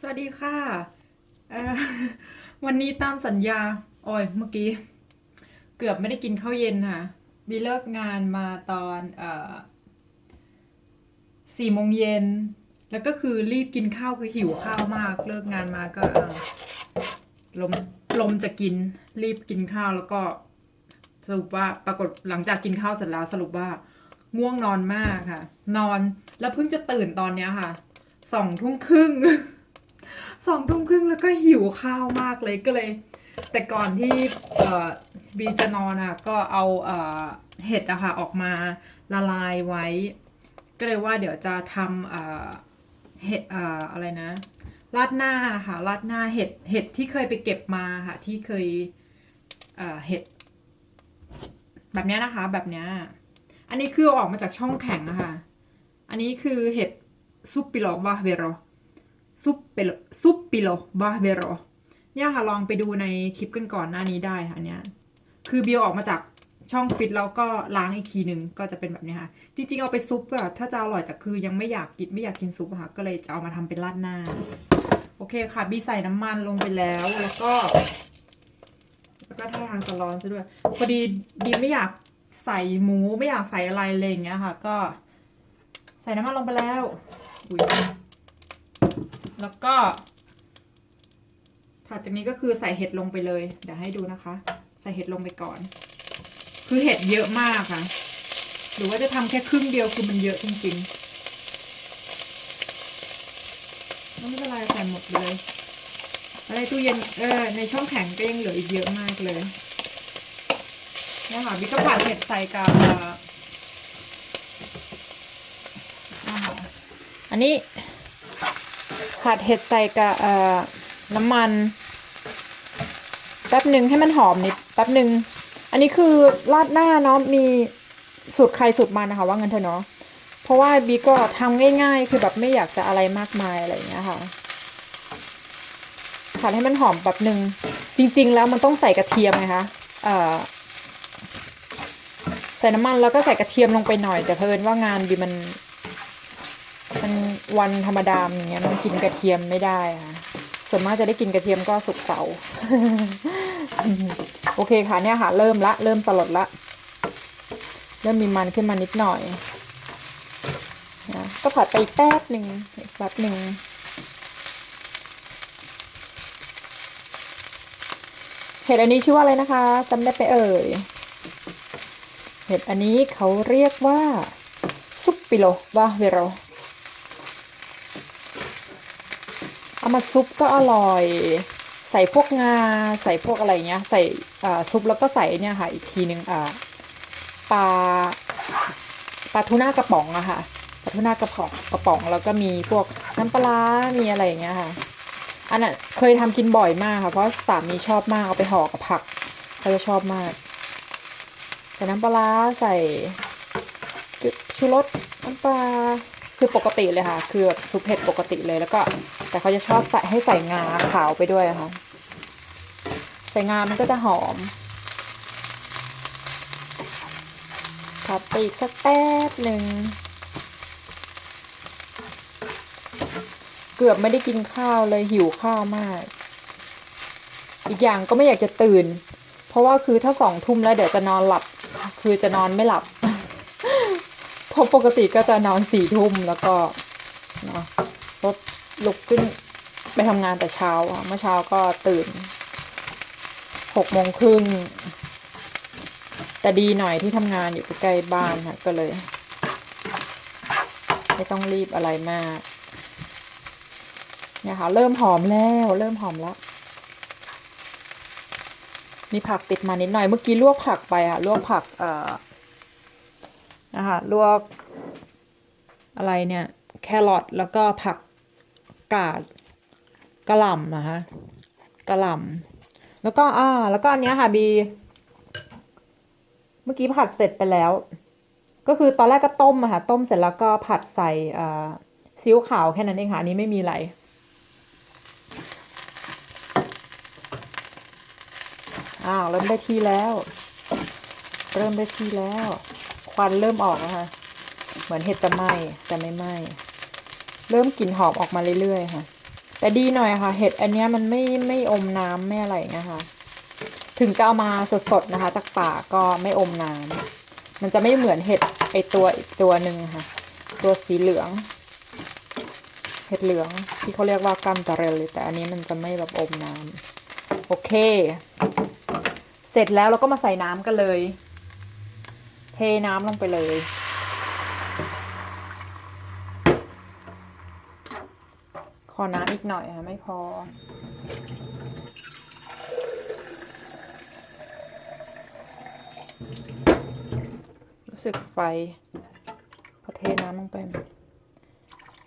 สวัสดีค่ะ วันนี้ตามสัญญาโอ้ยเมื่อกี้ เกือบไม่ได้กินข้าวเย็นค่ะบีเลิกงานมาตอนสี่โมงเย็น แล้วก็คือรีบกินข้าวคือหิวข้าวมาก เลิกงานมาก็ลมลมจะกิน รีบกินข้าวแล้วก็สรุปว่าปรากฏหลังจากกินข้าวเสร็จแล้วสรุปว่าง่วงนอนมากค่ะ นอนแล้วเพิ่งจะตื่นตอนเนี้ยค่ะสองทุ่มครึ่ง สองทุ่มครึ่งแล้วก็หิวข้าวมากเลยก็เลย แต่ก่อนที่บีจะนอนอะก็เอาเห็ดอะค่ะออกมาละลายไว้ ก็เลยว่าเดี๋ยวจะทำเห็ดออะไรนะราดหน้าค่ะราดหน้าเห็ดเห็ดที่เคยไปเก็บมาค่ะ ที่เคยเห็ด แบบนี้นะคะ แบบนี้อันนี้คือออกมาจากช่องแข็งอะคะอันนี้คือเห็ดซุปปิโลบาเวโร ซุปเปโลซุปปิโลบาเวโรเนี่ยค่ะลองไปดูในคลิปกันก่อนหน้านี้ได้ค่ะเนี้ยคือเบิวออกมาจากช่องฟิตแล้วก็ล้างอีกทีหนึ่งก็จะเป็นแบบนี้ค่ะ จริงๆเอาไปซุปอะถ้าจะอร่อยแต่คือยังไม่อยากกินไม่อยากกินซุปค่ะ ก็เลยจะเอามาทำเป็นราดหน้า โอเคค่ะ บีใส่น้ำมันลงไปแล้วแล้วก็ แล้วก็ท่าทางจะร้อนซะด้วยพอดีบีไม่อยากใส่หมูไม่อยากใส่อะไรเลยอย่างเงี้ยค่ะ ก็ ใส่น้ำมันลงไปแล้วอุ๊ย แล้วก็ถัดจากนี้ก็คือใส่เห็ดลงไปเลย เดี๋ยวให้ดูนะคะ ใส่เห็ดลงไปก่อน คือเห็ดเยอะมากค่ะ หรือว่าจะทำแค่ครึ่งเดียวคือมันเยอะจริงๆไม่เป็นไรใส่หมดเลย อะไรตู้เย็นเออในช่องแข็งก็ยังเหลืออีกเยอะมากเลยนี่ค่ะบิ๊กก็ผัดเห็ดใส่กับอันนี้ ผัดเห็ดใส่กับน้ำมัน แป๊บหนึ่งให้มันหอมนิดแป๊บหนึ่งอันนี้คือราดหน้าเนาะมีสูตรใครสูตรมันนะคะ ว่างั้นเถอะเนาะเพราะว่าบีก็ทำง่าย ๆ คือแบบไม่อยากจะอะไรมากมายอะไรอย่างเงี้ยค่ะผัดให้มันหอมแป๊บหนึ่งจริง ๆ แล้วมันต้องใส่กระเทียมไงคะเอ่อใส่น้ำมันแล้วก็ใส่กระเทียมลงไปหน่อย แต่เพิ่นว่างานบีมันมัน วันธรรมดาอย่างเงี้ยมันกินกระเทียมไม่ได้ค่ะส่วนมากจะได้กินกระเทียมก็สุกเสาโอเคค่ะเนี่ยค่ะ เริ่มละ เริ่มสลดละ เริ่มมีมันขึ้นมานิดหน่อยนะก็ผัดไปอีกแป๊บหนึ่งอีกแป๊บหนึ่งเห็ดอันนี้ชื่อว่าอะไรนะคะจำได้ไปเอ่ย เห็ดอันนี้เขาเรียกว่าซุปปิโลวาเวโร เอามาซุปก็อร่อย ใส่พวกงา ใส่พวกอะไรเงี้ย ใส่ซุปแล้วก็ใส่เนี่ยค่ะอีกทีนึงอ่าปลาปลาทูน่ากระป๋องอะค่ะปลาทูน่ากระป๋องกระป๋อง แล้วก็มีพวกน้ำปลา มีอะไรอย่างเงี้ยค่ะ อันนั้นเคยทำกินบ่อยมากค่ะ เพราะสามีชอบมากเอาไปห่อกับผักเขาจะชอบมาก ใส่น้ำปลาร้าใส่ชูรสน้ำปลาคือปกติเลยค่ะ คือแบบซุปเผ็ดปกติเลยแล้วก็ แต่เขาจะชอบใส่ให้ใส่งาขาวไปด้วยค่ะ ใส่งามันก็จะหอมผัดไปอีกสักแป๊บหนึ่ง เกือบไม่ได้กินข้าวเลยหิวข้าวมาก อีกอย่างก็ไม่อยากจะตื่น เพราะว่าคือถ้าสองทุ่มแล้วเดี๋ยวจะนอนหลับ คือจะนอนไม่หลับเพราะปกติก็จะนอนสี่ทุ่มแล้วก็เนาะรถ ลุกขึ้นไปทำงานแต่เช้าอะเมื่อเช้าก็ตื่นหกโมงครึ่งแต่ดีหน่อยที่ทำงานอยู่ใกล้บ้านค่ะ ก็เลย ไม่ต้องรีบอะไรมากเนี่ยค่ะเริ่มหอมแล้วเริ่มหอมแล้ว มีผักติดมานิดหน่อยเมื่อกี้ลวกผักไปอะลวกผักเอ่อนะคะลวกอะไรเนี่ย แครอทแล้วก็ผัก กาดกระหล่ำนะคะกระหล่ำแล้วก็อ่า แล้วก็อันเนี้ยค่ะบี เมื่อกี้ผัดเสร็จไปแล้ว ก็คือตอนแรกก็ต้มอะค่ะต้มเสร็จแล้วก็ผัดใส่อ่าซีอิ๊วขาวแค่นั้นเองค่ะอันนี้ไม่มีอะไรอ้าวเริ่มได้ที่แล้ว เริ่มได้ที่แล้ว ควันเริ่มออกแล้วค่ะ เหมือนเห็ดจะไหม้แต่ไม่ไหม้ เริ่มกลิ่นหอมออกมาเรื่อยๆค่ะ แต่ดีหน่อยค่ะ เห็ดอันนี้มันไม่ไม่อมน้ำไม่อะไรอย่างเงี้ยค่ะถึงจะเอามาสดๆนะคะ จากป่าก็ไม่อมน้ำมันจะไม่เหมือนเห็ดไอตัวอีกตัวหนึ่งค่ะ ตัวสีเหลือง เห็ดเหลืองที่เขาเรียกว่ากัมตะเรลเลยแต่อันนี้มันจะไม่แบบอมน้ำโอเค เสร็จแล้วเราก็มาใส่น้ำกันเลย เทน้ำลงไปเลย อน้ำอีกหน่อยค่ะไม่พอ รู้สึกไฟพอเทน้ำลงไป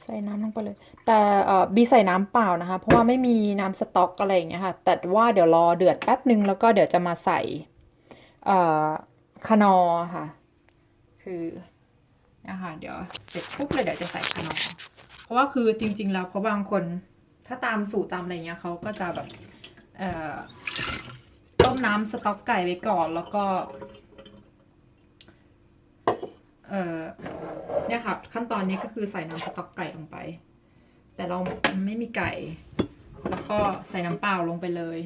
ใส่น้ำลงไปเลย แต่บีใส่น้ำเปล่านะคะ เพราะว่าไม่มีน้ำสต๊อกอะไรอย่างเงี้ยค่ะ แต่ว่าเดี๋ยวรอเดือดแป๊บนึงแล้วก็เดี๋ยวจะมาใส่คนอค่ะ คือนะคะเดี๋ยวเสร็จปุ๊บเลยเดี๋ยวจะใส่คนอ ร์เพราะว่าคือจริง ๆ แล้วเพราะบางคนถ้าตามสูตรตามอะไรเงี้ยเขาก็จะแบบเอ่อต้มน้ำสต๊อกไก่ไว้ก่อนแล้วก็เอ่อเนี่ยค่ะขั้นตอนนี้ก็คือใส่น้ำสต๊อกไก่ลงไป แต่เราไม่มีไก่ แล้วก็ใส่น้ำเปล่าลงไปเลย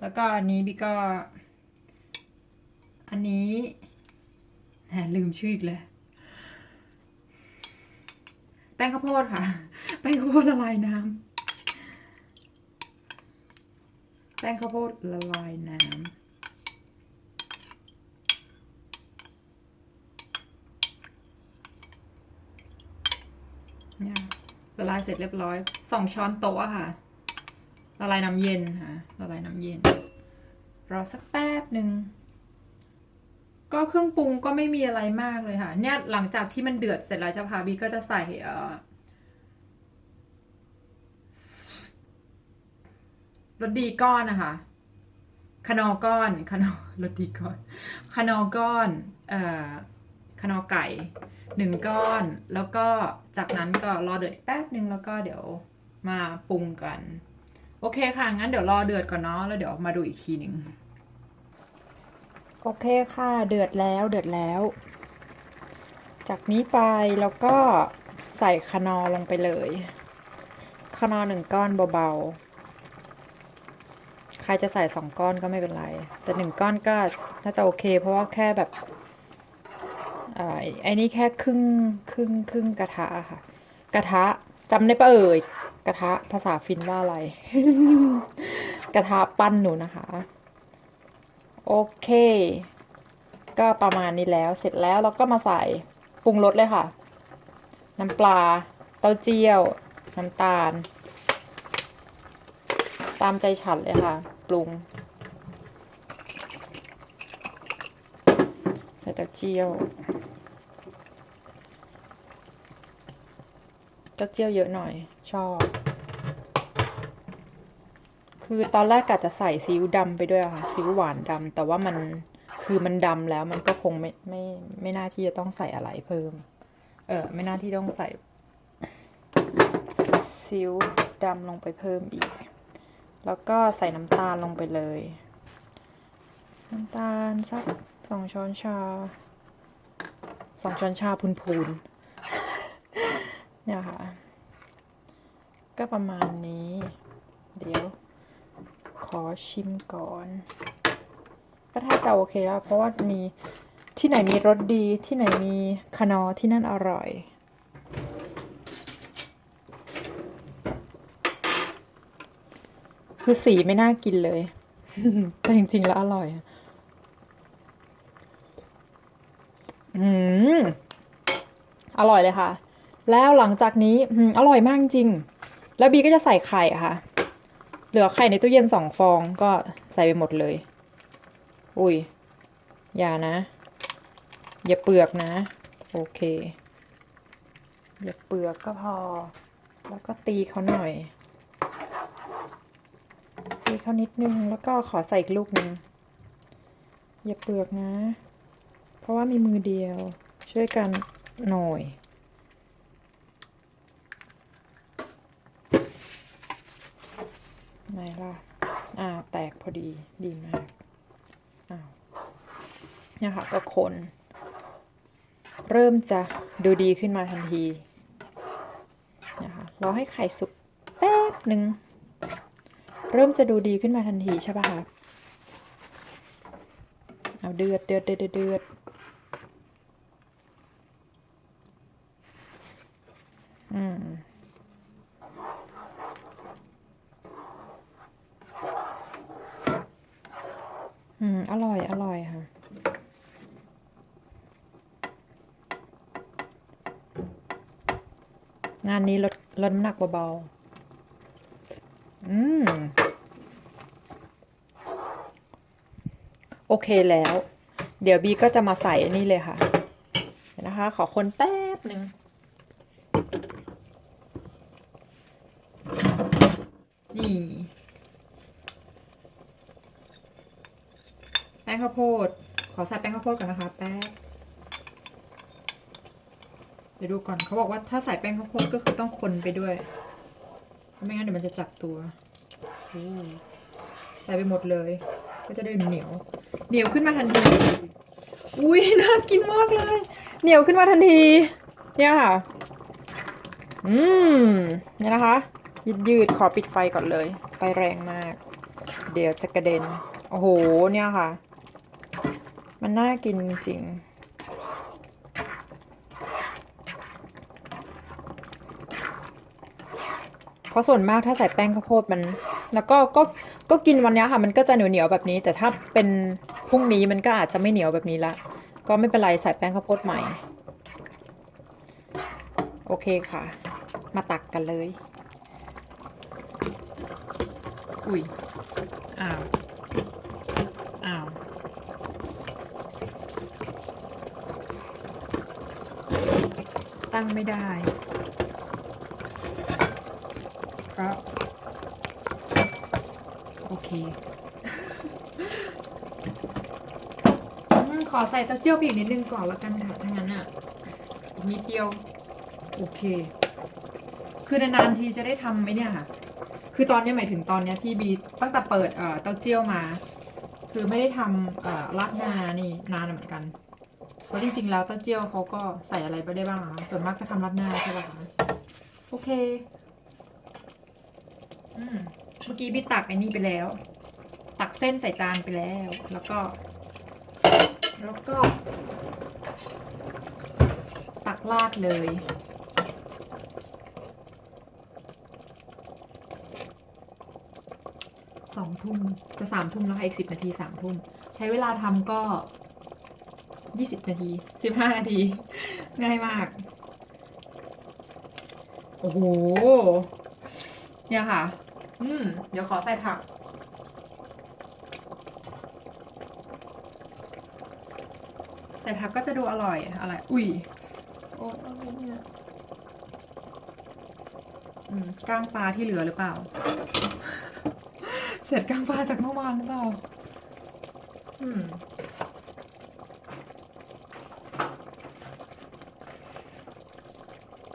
แล้วก็อันนี้บิ๊กก็ อันนี้แหมลืมชื่ออีกเลย แป้งข้าวโพดค่ะ แป้งข้าวโพดละลายน้ำแป้งข้าวโพดละลายน้ำเนี่ยละลายเสร็จเรียบร้อยสองช้อนโต๊ะอะค่ะ ละลายน้ำเย็นค่ะ ละลายน้ำเย็น รอสักแป๊บหนึ่ง ก็เครื่องปรุงก็ไม่มีอะไรมากเลยค่ะ เนี่ยหลังจากที่มันเดือดเสร็จแล้วชาพาบีก็จะใส่เอ่อรสดีก้อนนะคะคานอก้อนคานอรสดีก้อนคานอก้อนเอ่อคานอไก่หนึ่งก้อน แล้วก็จากนั้นก็รอเดือดแป๊บนึงแล้วก็เดี๋ยวมาปรุงกัน โอเคค่ะ งั้นเดี๋ยวรอเดือดก่อนเนาะแล้วเดี๋ยวมาดูอีกทีหนึ่ง โอเคค่ะ เดือดแล้วเดือดแล้ว จากนี้ไปแล้วก็ใส่คนอลงไปเลยคนอหนึ่งก้อนเบาๆ ใครจะใส่สองก้อนก็ไม่เป็นไร แต่หนึ่งก้อนก็น่าจะโอเค เพราะว่าแค่แบบอ่าไอ้นี่แค่ครึ่งครึ่งครึ่งกระทะค่ะ กระทะจำได้ปะเอ่ยกระทะภาษาฟินว่าอะไร กระทะปั้นหนูนะคะ โอเค ก็ประมาณนี้แล้วเสร็จแล้วเราก็มาใส่ปรุงรสเลยค่ะ น้ำปลา เต้าเจี้ยว น้ำตาล ตามใจฉันเลยค่ะ ปรุง ใส่เต้าเจี้ยวเต้าเจี้ยวเยอะหน่อย ชอบ คือตอนแรกกะจะใส่ซีอิ๊วดำไปด้วยค่ะซีอิ๊วหวานดำแต่ว่ามันคือมันดำแล้วมันก็คงไม่ไม่ไม่น่าที่จะต้องใส่อะไรเพิ่ม เออไม่น่าที่ต้องใส่ซีอิ๊วดำลงไปเพิ่มอีก แล้วก็ใส่น้ำตาลลงไปเลย น้ำตาลสักสองช้อนชาสองช้อนชาพูนๆเนี่ยค่ะ ก็ประมาณนี้ เดี๋ยว ขอชิมก่อน ก็ถ้าจะโอเคแล้ว เพราะว่ามีที่ไหนมีรสดีที่ไหนมีคานอที่นั่นอร่อยคือสีไม่น่ากินเลย แต่จริง ๆ แล้วอร่อย อืม อร่อยเลยค่ะ แล้วหลังจากนี้อืมอร่อยมากจริง แล้วบีก็จะใส่ไข่ค่ะ ลือไข่ในตู้เย็นสองฟองก็ใส่ไปหมดเลย อุ้ย อย่านะ อย่าเปลือกนะ โอเค อย่าเปลือกก็พอ แล้วก็ตีเขาหน่อย ตีเขานิดนึง แล้วก็ขอใส่อีกลูกนึง อย่าเปลือกนะ เพราะว่ามีมือเดียว ช่วยกันหน่อย ไหนล่ะ อ่า แตกพอดี ดีมาก อ้าวเนี่ยค่ะ ก็คน เริ่มจะดูดีขึ้นมาทันทีนะคะรอให้ไข่สุกแป๊บหนึ่ง เริ่มจะดูดีขึ้นมาทันทีใช่ป่ะคะ เอาเดือดเดือดเดือดเดือดอืม อืม อร่อย อร่อยค่ะ งานนี้ลดลดน้ำหนักเบาๆ อืม โอเคแล้ว เดี๋ยวบีก็จะมาใส่อันนี้เลยค่ะเดี๋ยวนะคะ ขอคนแป๊บหนึ่ง นี่ แป้งข้าวโพด ขอใส่แป้งข้าวโพดก่อนนะคะแป๊บเดี๋ยวดูก่อนเขาบอกว่าถ้าใส่แป้งข้าวโพดก็คือต้องคนไปด้วยไม่งั้นเดี๋ยวมันจะจับตัวอู้ใส่ไปหมดเลย ก็จะได้เหนียว เหนียวขึ้นมาทันที อุ้ยน่ากินมากเลย เหนียวขึ้นมาทันที เนี่ยค่ะ อืมเนี่ยนะคะ ยืดยืดๆขอปิดไฟก่อนเลย ไฟแรงมาก เดี๋ยวจะกระเด็น โอ้โห เนี่ยค่ะ มันน่ากินจริงเพราะส่วนมากถ้าใส่แป้งข้าวโพดมัน แล้วก็ก็ก็กินวันนี้ค่ะ มันก็จะเหนียวเหนียวๆแบบนี้ แต่ถ้าเป็นพรุ่งนี้มันก็อาจจะไม่เหนียวแบบนี้ละก็ไม่เป็นไรใส่แป้งข้าวโพดใหม่ โอเคค่ะ มาตักกันเลย อุ้ยอ้าว อ้าว ตั้งไม่ได้ เพราะ โอเคอืมขอใส่เต้าเจี้ยวไปอีกนิดนึงก่อนล้วกันค่ะถ้างั้นอะอีกนิดเดียว โอเค คือนานๆทีจะได้ทำไหมเนี่ยค่ะ คือตอนนี้หมายถึงตอนเนี้ยที่บีตั้งแต่เปิดเอ่อเต้าเจี้ยวมา คือไม่ได้ทำเอ่อราดหน้านี่นานเหมือนกัน เพราะจริงๆแล้วเต้าเจี้ยวเขาก็ใส่อะไรไปได้บ้างอะคะส่วนมากก็ทำราดหน้าใช่ป่ะคะโอเค อืมเมื่อกี้บีตักไอ้นี่ไปแล้ว ตักเส้นใส่จานไปแล้ว แล้วก็ แล้วก็ ตักราดเลยสองทุ่มจะสามทุ่มแล้วค่ะอีกสิบนาทีสามทุ่ม ใช้เวลาทำก็ ยี่สิบนาทีสิบห้านาที ง่ายมาก โอ้โห เนี่ยค่ะ อืม เดี๋ยวขอใส่ผัก ใส่ผักก็จะดูอร่อย อะไร อุ้ย โอ้อะไรเนี่ยอืมก้างปลาที่เหลือหรือเปล่า เสร็จก้างปลาจากเมื่อวานหรือเปล่า อืม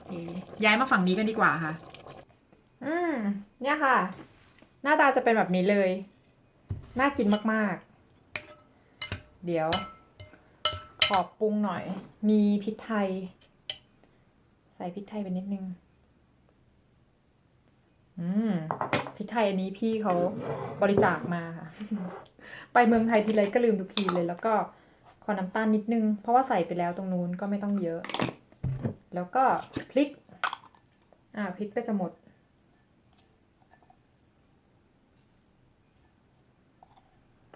เอ๊ะ ย้ายมาฝั่งนี้กันดีกว่าค่ะ อืม เนี่ยค่ะ หน้าตาจะเป็นแบบนี้เลย น่ากินมากๆ เดี๋ยว ขอบปรุงหน่อย มีพริกไทย ใส่พริกไทยไปนิดนึง อืมพริกไทยอันนี้พี่เขาบริจาคมาค่ะ ไปเมืองไทยทีไรก็ลืมทุกทีเลยแล้วก็ขอน้ำตาลนิดนึง เพราะว่าใส่ไปแล้วตรงนู้นก็ไม่ต้องเยอะ แล้วก็พริก อ่าพริกก็จะหมด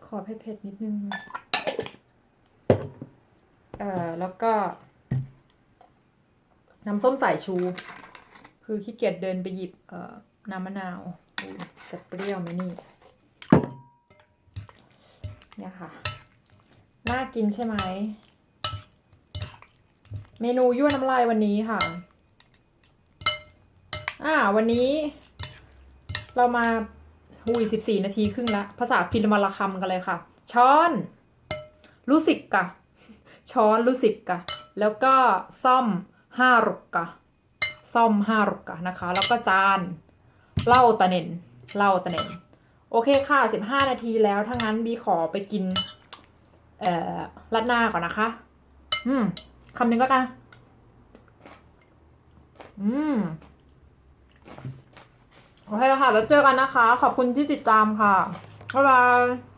ขอเผ็ดๆนิดนึง เอ่อ แล้วก็ น้ำส้มสายชู คือขี้เกียจเดินไปหยิบ เอ่อ น้ำมะนาว จะเปรี้ยวไหมนี่ เนี่ยค่ะ น่ากินใช่ไหม เมนูยั่วน้ำลายวันนี้ค่ะ อ่า วันนี้ เรามาหุยสิบสี่นาทีครึ่งละภาษาฟินมาละคำกันเลยค่ะ ช้อน รู้สึกกะ ช้อนรู้สึกกะ แล้วก็ซ่อมห้ารุกกะ ซ่อมห้ารุกกะนะคะ แล้วก็จานเล้าตะเน่นเล้าตะเน่นโอเคค่ะสิบห้านาทีแล้วถ้างั้นบีขอไปกิน เอ่อรัดหน้าก่อนนะคะ อืมคำหนึ่งแล้วกัน อืม โอเคค่ะ แล้วเจอกันนะคะ ขอบคุณที่ติดตามค่ะบ๊ายบาย